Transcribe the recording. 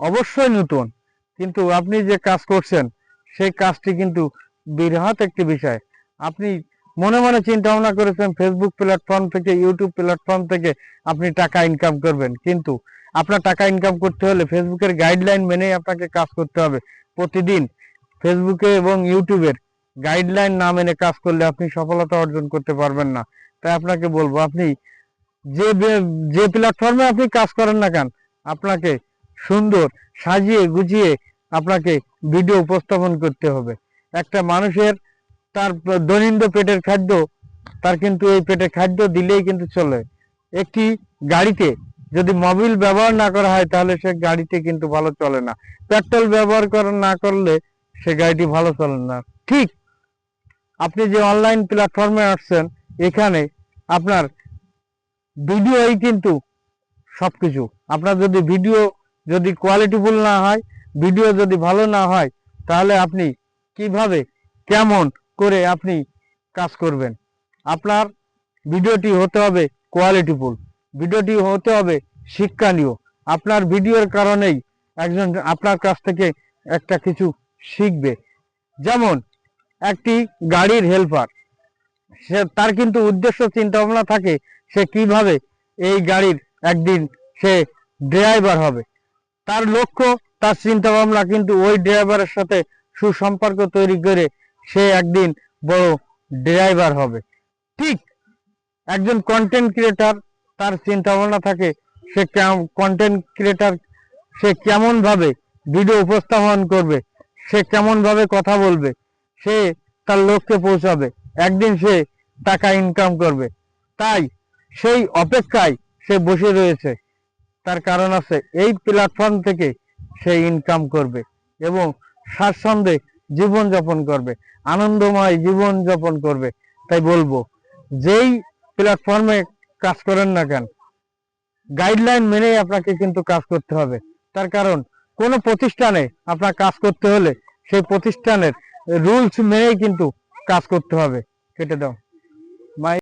অবশ্যই নতুন। কিন্তু আপনি যে কাজ করছেন, সেই কাজটি কিন্তু বৃহৎ একটি বিষয়। আপনি মনে মনে চিন্তা ভাবনা করেছেন ফেসবুক প্ল্যাটফর্ম থেকে ইউটিউব প্ল্যাটফর্ম থেকে আপনি টাকা ইনকাম করবেন। কিন্তু আপনার টাকা ইনকাম করতে হলে ফেসবুকের গাইডলাইন মেনেই আপনাকে কাজ করতে হবে। প্রতিদিন ফেসবুকে এবং ইউটিউবের গাইডলাইন না মেনে কাজ করলে আপনি সফলতা অর্জন করতে পারবেন না। তাই আপনাকে বলব, আপনি যে যে প্ল্যাটফর্মে আপনি কাজ করেন না কেন, আপনাকে সুন্দর সাজিয়ে গুছিয়ে আপনাকে ভিডিও উপস্থাপন করতে হবে। একটা মানুষের তার দৈনন্দিন পেটের খাদ্য, তার কিন্তু এই পেটের খাদ্য দিলেই কিন্তু চলে। একটি গাড়িতে যদি মোবিল ব্যবহার না করা হয়, তাহলে সে গাড়িতে কিন্তু ভালো চলে না। পেট্রোল ব্যবহার করা না করলে সে গাড়িটি ভালো চলে না। ঠিক আপনি যে অনলাইন প্ল্যাটফর্মে আসছেন, এখানে আপনার ভিডিওই কিন্তু সবকিছু। আপনার যদি ভিডিও যদি কোয়ালিটিফুল না হয় ভিডিও যদি ভালো না হয়, তাহলে আপনি কীভাবে, কেমন করে আপনি কাজ করবেন? আপনার ভিডিওটি হতে হবে কোয়ালিটিফুল ভিডিওটি হতে হবে শিক্ষণীয়। আপনার ভিডিওর কারণেই একজন আপনার কাছ থেকে একটা কিছু শিখবে। যেমন, একটি গাড়ির হেল্পার সে, তার কিন্তু উদ্দেশ্য চিন্তা ভাবনা থাকে সে কীভাবে এই গাড়ির একদিন সে ড্রাইভার হবে। তার লক্ষ্য, তার চিন্তা ভাবনা কিন্তু ওই ড্রাইভারের সাথে সুসম্পর্ক তৈরি করে সে একদিন বড় ড্রাইভার হবে। ঠিক একজন কন্টেন্ট ক্রিয়েটার তার চিন্তা ভাবনা থাকে সে কন্টেন্ট ক্রিয়েটার সে কেমন ভাবে ভিডিও উপস্থাপন করবে, সে কেমন ভাবে কথা বলবে, সে তার লক্ষ্যে পৌঁছাবে, একদিন সে টাকা ইনকাম করবে। তাই সেই অপেক্ষায় সে বসে রয়েছে। তার কারণ আছে, এই প্ল্যাটফর্ম থেকে সে ইনকাম করবে এবং স্বাচ্ছন্দ্যে জীবনযাপন করবে, আনন্দময় জীবনযাপন করবে। তাই বলব, যেই প্ল্যাটফর্মে কাজ করেন না কেন গাইডলাইন মেনেই আপনাকে কিন্তু কাজ করতে হবে। তার কারণ, কোনো প্রতিষ্ঠানে আপনার কাজ করতে হলে সেই প্রতিষ্ঠানের রুলস মেনেই কিন্তু কাজ করতে হবে। কেটে দাও। মাই